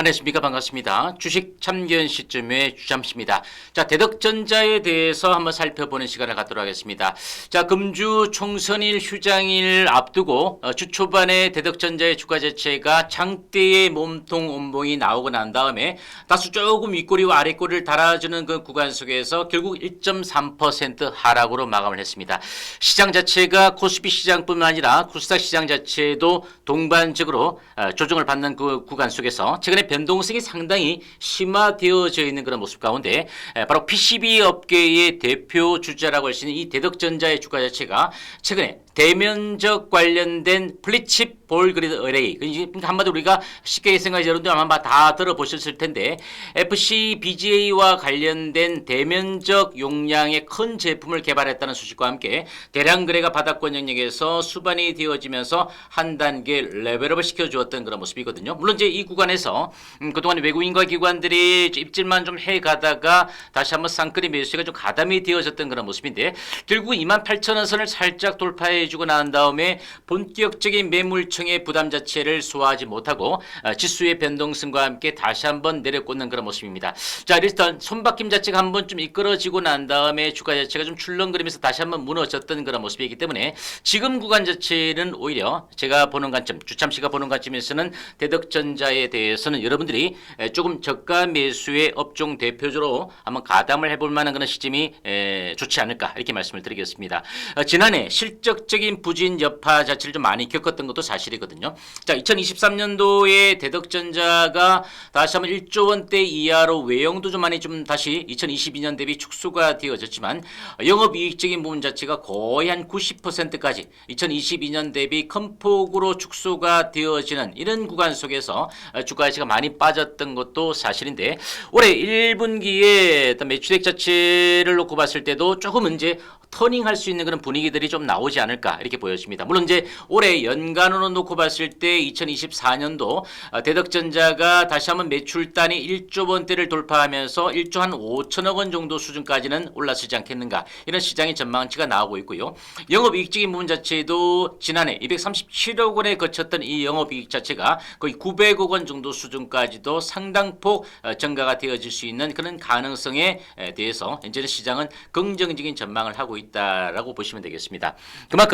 안녕하십니까 반갑습니다. 주식 참견 시점의 주잠씨입니다. 자 대덕전자에 대해서 한번 살펴보는 시간을 갖도록 하겠습니다. 자 금주 총선일 휴장일 앞두고 어, 주 초반에 대덕전자의 주가 자체가 장대의 몸통 온봉이 나오고 난 다음에 다소 조금 윗꼬리와 아랫꼬리를 달아주는 그 구간 속에서 결국 1.3% 하락으로 마감을 했습니다. 시장 자체가 코스피 시장뿐만 아니라 코스닥 시장 자체도 동반적으로 어, 조정을 받는 그 구간 속에서 최근에 변동성이 상당히 심화되어져 있는 그런 모습 가운데 에, 바로 PCB 업계의 대표 주자라고 할 수 있는 이 대덕전자의 주가 자체가 최근에 대면적 관련된 플리칩 볼 그리드 어레이 그러니까 한마디로 우리가 쉽게 생각해 여러분들 아마 다 들어보셨을 텐데 FC BGA와 관련된 대면적 용량의 큰 제품을 개발했다는 소식과 함께 대량 거래가 바닥권 영역에서 수반이 되어지면서 한 단계 레벨업을 시켜주었던 그런 모습이거든요. 물론 이제 이 구간에서 음, 그동안 외국인과 기관들이 입질만 좀 해가다가 다시 한번 쌍끌이 매수가 좀 가담이 되어졌던 그런 모습인데 결국 2만 8천 원 선을 살짝 돌파해 주고 난 다음에 본격적인 매물청의 부담 자체를 소화하지 못하고 어, 지수의 변동성과 함께 다시 한번 내려꽂는 그런 모습입니다. 자 일단 손바뀜 자체가 한번 좀 이끌어지고 난 다음에 주가 자체가 좀 출렁거리면서 다시 한번 무너졌던 그런 모습이기 때문에 지금 구간 자체는 오히려 제가 보는 관점 주참 씨가 보는 관점에서는 대덕전자에 대해서는 여러분들이 에, 조금 저가 매수의 업종 대표적으로 한번 가담을 해볼 만한 그런 시점이 에, 좋지 않을까 이렇게 말씀을 드리겠습니다. 어, 지난해 실적 적인 부진 여파 자체를 좀 많이 겪었던 것도 사실이거든요. 자, 2023년도에 대덕전자가 다시 한번 1조 원대 이하로 외형도 좀 많이 좀 다시 2022년 대비 축소가 되어졌지만 영업이익적인 부분 자체가 거의 한 90%까지 2022년 대비 큰 폭으로 축소가 되어지는 이런 구간 속에서 주가 가치가 많이 빠졌던 것도 사실인데 올해 1분기에 어떤 매출액 자체를 놓고 봤을 때도 조금 이제 터닝할 수 있는 그런 분위기들이 좀 나오지 않을까 이렇게 보여집니다. 물론 이제 올해 연간으로 놓고 봤을 때 2024년도 어, 대덕전자가 다시 한번 매출 단위 1조 원대를 돌파하면서 1조 한 5천억 원 정도 수준까지는 올랐지 않겠는가 이런 시장의 전망치가 나오고 있고요. 영업이익적인 부분 자체도 지난해 237억 원에 거쳤던 이 영업이익 자체가 거의 900억 원 정도 수준까지도 상당폭 어, 증가가 되어질 수 있는 그런 가능성에 에, 대해서 현재는 시장은 긍정적인 전망을 하고 있다라고 보시면 되겠습니다. 그만큼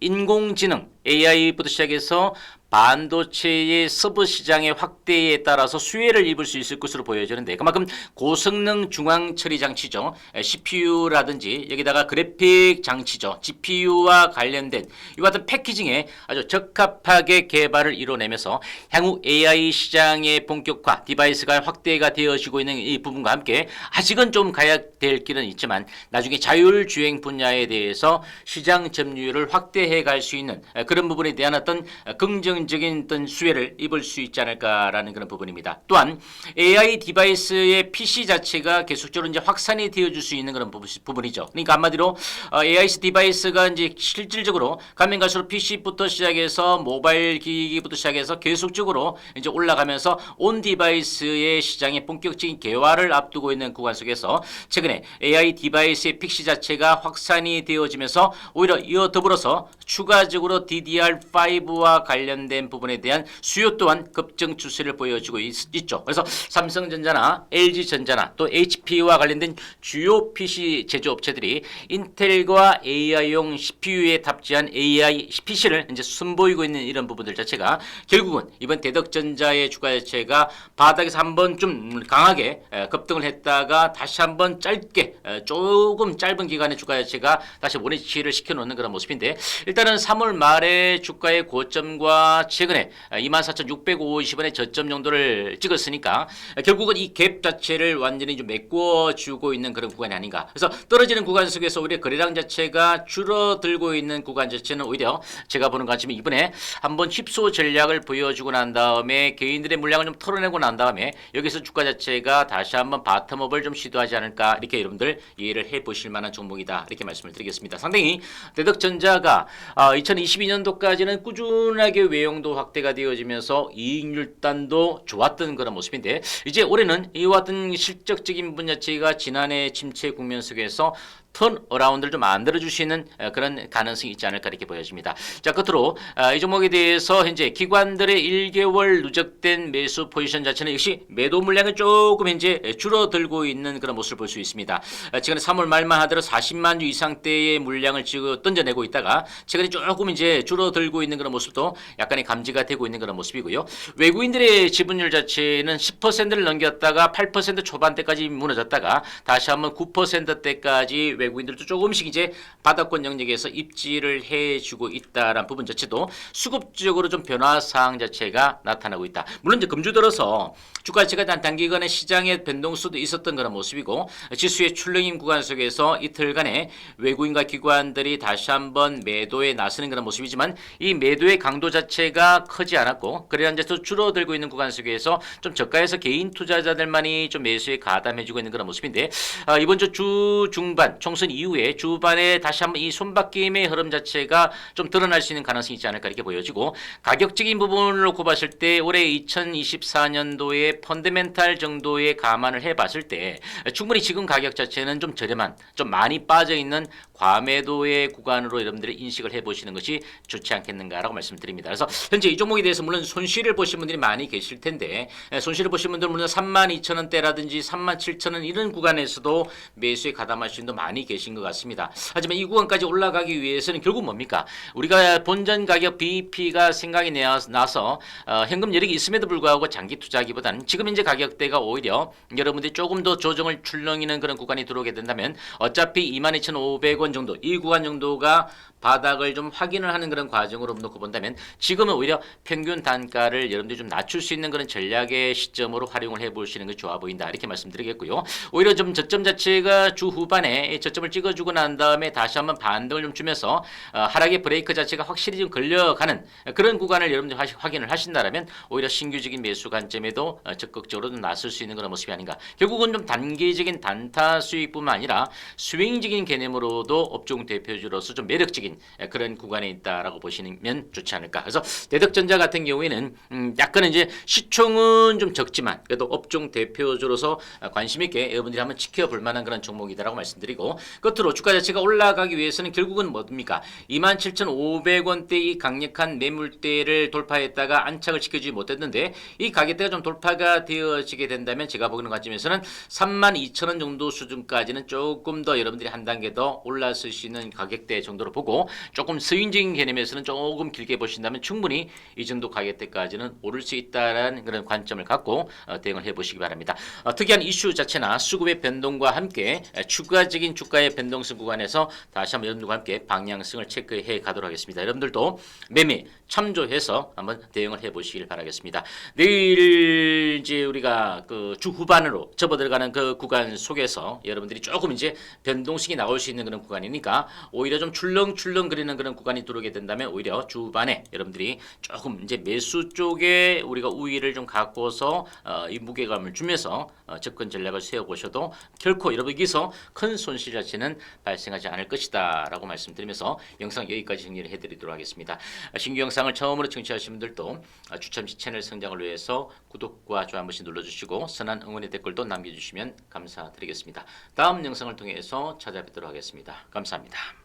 인공지능 AI부터 시작해서 반도체의 서브 시장의 확대에 따라서 수혜를 입을 수 있을 것으로 보여지는데 그만큼 고성능 중앙 처리 장치죠. CPU라든지 여기다가 그래픽 장치죠. GPU와 관련된 이와 같은 패키징에 아주 적합하게 개발을 이뤄내면서 향후 AI 시장의 본격화 디바이스가 확대가 되어지고 있는 이 부분과 함께 아직은 좀 가야 될 길은 있지만 나중에 자율주행 분야에 대해서 시장 점유율을 확대해 갈 수 있는 그런 부분에 대한 어떤 긍정 적인 어떤 수혜를 입을 수 있지 않을까라는 그런 부분입니다. 또한 AI 디바이스의 PC 자체가 계속적으로 이제 확산이 되어줄 수 있는 그런 부분- 부분이죠. 그러니까 한마디로 어, AI 디바이스가 이제 실질적으로 가면 갈수록 PC부터 시작해서 모바일 기기부터 시작해서 계속적으로 이제 올라가면서 온 디바이스의 시장의 본격적인 개화를 앞두고 있는 구간 속에서 최근에 AI 디바이스의 픽시 자체가 확산이 되어지면서 오히려 이어 더불어서 추가적으로 DDR5와 관련된 부분에 대한 수요 또한 급증 추세를 보여주고 있, 죠. 그래서 삼성전자나 LG전자나 또 HP와 관련된 주요 PC 제조업체들이 인텔과 AI용 CPU에 탑재한 AI PC를 이제 선보이고 있는 이런 부분들 자체가 결국은 이번 대덕전자의 주가 자체가 바닥에서 한번 좀 강하게 에, 급등을 했다가 다시 한번 짧게 에, 조금 짧은 기간의 주가 자체가 다시 원위치를 시켜놓는 그런 모습인데 일단은 3월 말에 주가의 고점과 최근에 24,650원의 저점 정도를 찍었으니까 결국은 이 갭 자체를 완전히 좀 메꿔주고 있는 그런 구간이 아닌가. 그래서 떨어지는 구간 속에서 우리의 거래량 자체가 줄어들고 있는 구간 자체는 오히려 제가 보는 관점이 이번에 한번 휩소 전략을 보여주고 난 다음에 개인들의 물량을 좀 털어내고 난 다음에 여기서 주가 자체가 다시 한번 바텀업을 좀 시도하지 않을까 이렇게 여러분들 이해를 해 보실 만한 종목이다 이렇게 말씀을 드리겠습니다. 상당히 대덕전자가 아, 2022년도까지는 꾸준하게 외형 사용도 확대가 되어지면서 이익률단도 좋았던 그런 모습인데 이제 올해는 이와 같은 실적적인 부분 자체가 지난해 침체 국면 속에서 턴 어라운드를 좀 만들어 줄수 있는 어, 그런 가능성이 있지 않을까 이렇게 보여집니다. 자, 끝으로 아, 이 종목에 대해서 현재 기관들의 1개월 누적된 매수 포지션 자체는 역시 매도 물량을 조금 현재 줄어들고 있는 그런 모습을 볼 수 있습니다. 아, 최근에 3월 말만 하더라도 40만 주 이상대의 물량을 지금 던져내고 있다가 최근에 조금 이제 줄어들고 있는 그런 모습도 약간의 감지가 되고 있는 그런 모습이고요. 외국인들의 지분율 자체는 10%를 넘겼다가 8% 초반대까지 무너졌다가 다시 한번 9%대까지 외국인들도 조금씩 이제 바닥권 영역에서 입지를 해주고 있다라는 부분 자체도 수급적으로 좀 변화 사항 자체가 나타나고 있다. 물론 이제 금주 들어서 주가 단 단기간에 시장의 변동수도 있었던 그런 모습이고 지수의 출렁임 구간 속에서 이틀간에 외국인과 기관들이 다시 한번 매도에 나서는 그런 모습이지만 이 매도의 강도 자체가 크지 않았고 그래야 이제 또 줄어들고 있는 구간 속에서 좀 저가에서 개인 투자자들만이 좀 매수에 가담해주고 있는 그런 모습인데 아, 이번 주 주 중반 총선 이후에 주반에 다시 한번 이 손바뀜의 흐름 자체가 좀 드러날 수 있는 가능성이 있지 않을까 이렇게 보여지고 가격적인 부분을 놓고 봤을 때 올해 2024년도에 펀드멘탈 정도의 감안을 해봤을 때 충분히 지금 가격 자체는 좀 저렴한 좀 많이 빠져 있는 과매도의 구간으로 여러분들이 인식을 해보시는 것이 좋지 않겠는가라고 말씀드립니다. 그래서 현재 이 종목에 대해서 물론 손실을 보신 분들이 많이 계실 텐데 에, 손실을 보신 분들은 물론 3만 2천 원대라든지 3만 7천 원 이런 구간에서도 매수에 가담하시는 분도 많이 계신 것 같습니다. 하지만 이 구간까지 올라가기 위해서는 결국 뭡니까? 우리가 본전 가격 BEP가 생각이 나서 어, 현금 여력이 있음에도 불구하고 장기 투자하기보다는 지금 현재 가격대가 오히려 여러분들이 조금 더 조정을 출렁이는 그런 구간이 들어오게 된다면 어차피 22,500원 정도 이 구간 정도가 바닥을 좀 확인을 하는 그런 과정으로 놓고 본다면 지금은 오히려 평균 단가를 여러분들이 좀 낮출 수 있는 그런 전략의 시점으로 활용을 해보시는 것이 좋아 보인다 이렇게 말씀드리겠고요. 오히려 좀 저점 자체가 주 후반에 이 저점을 찍어주고 난 다음에 다시 한번 반등을 좀 주면서 어, 하락의 브레이크 자체가 확실히 좀 걸려가는 그런 구간을 여러분들 이 확인을 하신다라면 오히려 신규적인 매수 관점에도 어, 적극적으로 좀 나설 수 있는 그런 모습이 아닌가. 결국은 좀 단기적인 단타 수익뿐만 아니라 스윙적인 개념으로도 업종 대표주로서 좀 매력적인 예, 그런 구간에 있다라고 보시면 좋지 않을까. 그래서 대덕전자 같은 경우에는 음, 약간 이제 시총은 좀 적지만 그래도 업종 대표주로서 어, 관심 있게 여러분들이 한번 지켜볼 만한 그런 종목이다라고 말씀드리고 끝으로 주가 자체가 올라가기 위해서는 결국은 뭡니까? 27,500원대 이 강력한 매물대를 돌파했다가 안착을 시켜주지 못했는데 이 가격대가 좀 돌파가 되어지게 된다면 제가 보는 관점에서는 32,000원 정도 수준까지는 조금 더 여러분들이 한 단계 더 올 랐을 수 있는 가격대 정도로 보고 조금 스윙적인 개념에서는 조금 길게 보신다면 충분히 이 정도 가격대까지는 오를 수 있다라는 그런 관점을 갖고 어, 대응을 해보시기 바랍니다. 어, 특이한 이슈 자체나 수급의 변동과 함께 에, 추가적인 주가의 변동성 구간에서 다시 한번 여러분들과 함께 방향성을 체크해 가도록 하겠습니다. 여러분들도 매매 참조해서 한번 대응을 해보시길 바라겠습니다. 내일 이제 우리가 그 주 후반으로 접어들어가는 그 구간 속에서 여러분들이 조금 이제 변동성이 나올 수 있는 그런 구간 이니까 오히려 좀 출렁출렁 거리는 그런 구간이 들어오게 된다면 오히려 주반에 여러분들이 조금 이제 매수 쪽에 우리가 우위를 좀 갖고서 어, 이 무게감을 주면서 어, 접근 전략을 세워보셔도 결코 여러분께서 큰 손실 자체는 발생하지 않을 것이다 라고 말씀드리면서 영상 여기까지 정리를 해드리도록 하겠습니다. 아, 신규 영상을 처음으로 청취하신 분들도 아, 추첨시 채널 성장을 위해서 구독과 좋아요 한 번씩 눌러주시고 선한 응원의 댓글도 남겨주시면 감사드리겠습니다. 다음 영상을 통해서 찾아뵙도록 하겠습니다. 감사합니다.